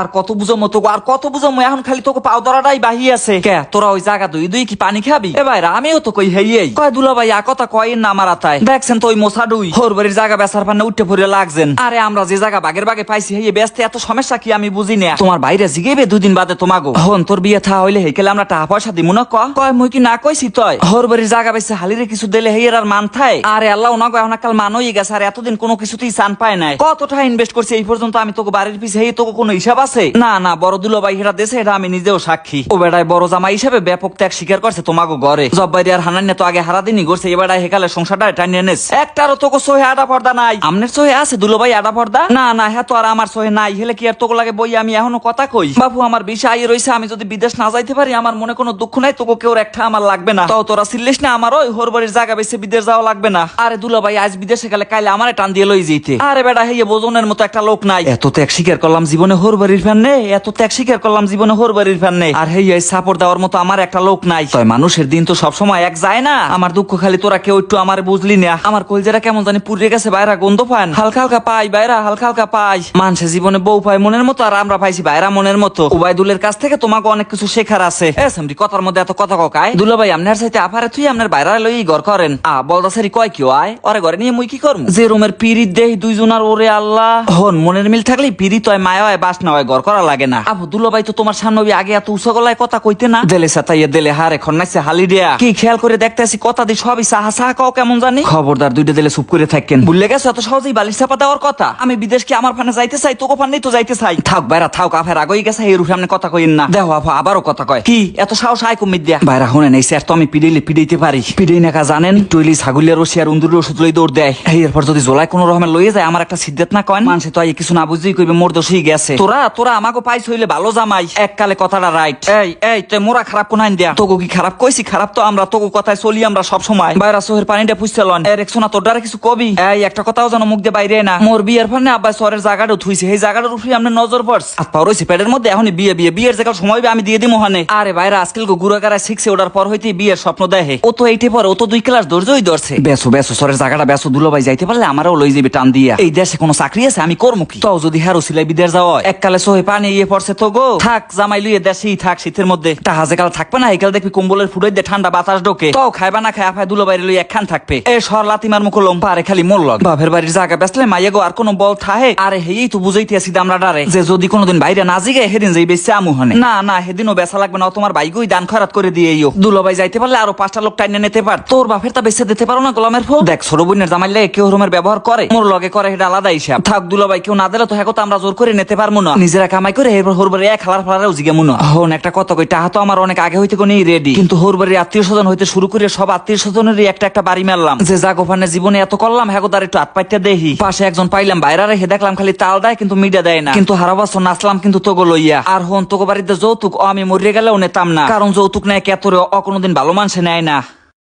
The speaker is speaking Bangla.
আর কত বুঝো মতো আর কত বুঝো এখন খালি তোকে পাও ধরাটাই বাহি আছে। কে, তোরা ওই জায়গা দুই দুই কি পানি খাবি? এ ভাই আমিও তো কই হেই কয় দুলা ভাই আ কথা কয় না আমার আতায় দেখছেন তো ওই মোসা দুই হোর বাড়ির জায়গা বেচার পান্না উঠে পড়ে লাগছেন। আরে আমরা যে জায়গা বাগের বাগে পাইছি, হেই ব্যস্ত, এত সমস্যা কি আমি বুঝি না। তোমার বাইরে জিগেবে দুদিন বাদে তোমাগো। হন, তোর বিয়ে থা হইলে হেকেলে আমরা টাকা পয়সা দিমু না কয়, মুই কি না কইছি তয়? হোর বাড়ির জায়গা বেচে হালিরে কিছু দিলে হেই আর মান থায় আরে আল্লাহ না গয় কাল মান হয়ে গেছে, আর এতদিন কোনো কিছুতেই চান পায় নাই। কত টাকা ইনভেস্ট করছি এই পর্যন্ত আমি তোকে বাড়ির পিছে, হেই তোকে কোনো হিসাব আছে? না না, বড় দুলো ভাই এটা দেশে এটা আমি নিজেও সাক্ষী। ও বেড়ায় বড় জামা হিসাবে ব্যাপক ত্যাগ স্বীকার করছে তোমাকে ঘরে। জব্বাইরি আর হানান্য তো আগে হারা দিনই করছে এবার হেকালে সংসারটা টানিয়ে নেস একটারও তোকে সোহে আডা পর্দা নাই। আমনের সোহে আছে দুলো ভাই আডা পর্দা? না না হ্যাঁ তো আর আমার সোহে নাই, হেলে কি আর তোকে লাগে বই আমি এখনও কথা কই? বাবু আমার বিষয় আইয়ে রইছে, আমি যদি বিদেশ না যাইতে পারি, আমার মনে কোনো দুঃখ নাই তোকে কেউ একটা আমার লাগবে না। তাও তোরা সিল্লিস না আমার ওই হোর বাড়ির জায়গা বেশি বিদেশ যাওয়া লাগবে না। আরে দুলো ভাই আজ বিদেশে গেলে কাইলে আমারে টান দিয়ে লই যেতে আরে বেটা, হেয়ে বোজনের মতো একটা লোক নাই। এত ত্যাগ স্বীকার করলাম, জীবনে হোর বাড়ির ফ্যান নেই এত ত্যাগ স্বীকার করলাম জীবনে হোর বাড়ির ফ্যান নেই আর হেয়ে সাপোর্ট দেওয়ার মতো আমার একটা লোক নাই। তয় মানুষের দিন তো সবসময় এক যায় না। আমার দুঃখ খালি তোরা কেউ একটু আমার বুঝলি না। আমার কলজেরা কেমন জানি পুড়ে গেছে, বাইরা গন্ধ পান হালকা হালকা পাই, বাইরা হালকা হালকা পাই। মানুষে জীবনে বউ পায় মনের মতো, আর আমরা পাইছি বাইরা মনের মতো। উবাইদুলের কাছ থেকে তোমাকে অনেক কিছু শেখার আছে। এ কথার মধ্যে এত কথা ককায় দুলা ভাই আপনার সাথে আফারে তুই আপনার বাইরা লই ঘর করেন। আ বলদাসারি কয় কি আয়? ওরে ঘরে নিয়ে মুই কি করম? যে রুমের পিরিত দেহ দুইজনার ওরে আল্লাহ। হন, মনের মিল থাকলে পিরিত হয়, মায়া হয় বাস না হয় ঘর করা লাগে না। আবু দুলা ভাই তো তোমার সামনে আগে এত উঁচু গলায় কথা কইতে না? দেলে সাতাইয়ে দেলে হার এখন নাইছে হালি দিয়া। কি খেয়াল করে দেখতে আসি কথা দি সবই সাহা সাহা কাও কেমন জানি। খবরদার দুইটা দিলে চুপ করে থাকেন। ভুলে গেছো এত সহজেই বালিশ চাপা দেওয়ার কথা? আমি বিদেশ কি আমার ফানে যাইতে চাই তোকে ফানেই তো যাইতে চাই। থাক বাইরা থাক আফের আগেই গেছে এই রুফে আপনি কথা কইন না। দেখো আফা আবারও কথা কয়। কি? এত সাহস আয় কুমির দিয়া। বাইরা শুনে নেই স্যার তো আমি পিড়াইলে পিড়াইতে পারি। পিড়াই নাকা জানেন? টুইলি ছাগলের রসি আর উন্দুরের ওষুধ লই দৌড় দেয়। এরপর যদি জোলাই কোনো রকমের লইয়ে যায় আমার একটা সিদ্ধাত না কয় মানুষ তো কিছু না বুঝেই কইবে মোর দোষই গেছে। তোরা তোরা আমাকে পাইছ হইলে ভালো জামাই। এককালে কথাটা রাইট এই এই তুই মোরা খারাপ কোনাইন দিয়া? তোকে কি খারাপ? কইছি খারাপ তো আমরা তোকে কথায় চলি আমরা সব সময় বাইরা সোহের পানিটা পুষতে লন। এর এক শোনা তোর দ্বারা কিছু কবি? এই একটা কথাও যেন মুখ দিয়ে বাইরে না। মোর বিয়ের ফানে আব্বা সরের জায়গাটা থুইছে এই জায়গাটার উপরে আমরা নজর পড়স আর পা রইছে পেটের মধ্যে এখনই বিয়ে বিয়ে বিয়ের জায়গা সময় আমি দিয়ে দিই মহানে আরে বাইরা আজকাল গো গুড়াগাড়া শিখছে ওটার পর হইতে বিয়ের স্বপ্ন দেখে। ও তো এইটে পরে ও তো দুই ক্লাস ধৈর্যই ধরছে। বেসো বেসো সরের জায়গাটা বেসো দুলো ভাই যাইতে পারলে আমারও লই যাবে টান দিয়া। এই দেশে কোনো চাকরি আছে আমি করব কি? তাও যদি হ্যারো সিলাই বিদেশ যাওয়া হয়, এককালে সোহে পানি ইয়ে পড়ছে তো গো। থাক, জামাই লইয়ে দেশেই থাক শীতের মধ্যে। টাহাজে কাল থাকবে না? একাল দেখবি কম্বলের ফুটাই দিয়ে ঠান্ডা বাতাস ঢোকে। তাও খাইবা না খাই, আফায় দুলো বাইরে লই একখান থাকবে। এ সর লাতিমার মুখ লম পারে খালি মোর লগ। বাপের বাড়ির জায়গা বেসলে মাইয়া গো আর কোনো বল থাহে। আরে হেই তো বুঝাইতে আসি আমরা ডারে, যে যদি কোনোদিন বাইরে না জিগে, সেদিন যাই বেশি আমু হনে। না না, সেদিনও বেচা লাগবে না তোমার বাইকই দান খরাত করে দিয়ে ইও দুলো ভাই যাইতে পারলে আরও পাঁচটা লোক টাইনে নিতে পার। তোর বাপের তা বেঁচে দিতে পারো না গোলামের ফোন দেখ সরবইনের জামাইলে কেউ রুমের ব্যবহার করে। মোর লগে করে এটা আলাদা হিসাব থাক দুলো ভাই কেউ না দিলে তো হ্যাঁ তো আমরা জোর করে নিতে পারব না। নিজেরা কামাই করে এরপর হোরবারে এক খালার ফালারেও জিগে মুনো। হন একটা কথা কই টাহা তো আমার অনেক আগে হইতে কোনি রেডি কিন্তু হোরবাড়ির আত্মীয় স্বজন হইতে শুরু করে সব আত্মীয় স্বজনেরই একটা একটা বাড়ি মারলাম। যে যা গোফানে জীবনে এত করলাম হ্যাঁ তার একটু হাত দেহি। পাশে একজন পাইলাম বাইরে রেখে দেখলাম খালি তাল দেয় কিন্তু মিডিয়া দেয় না। কিন্তু হারা বছর নাচলাম কিন্তু তোগো লইয়া। আর হন তোগো বাড়িতে যৌতুক আমি মরিয়ে গেলেও নেতাম না। কারণ যৌতুক নেয় কে তোরে অ কোনোদিন ভালো মানুষে নেয় না।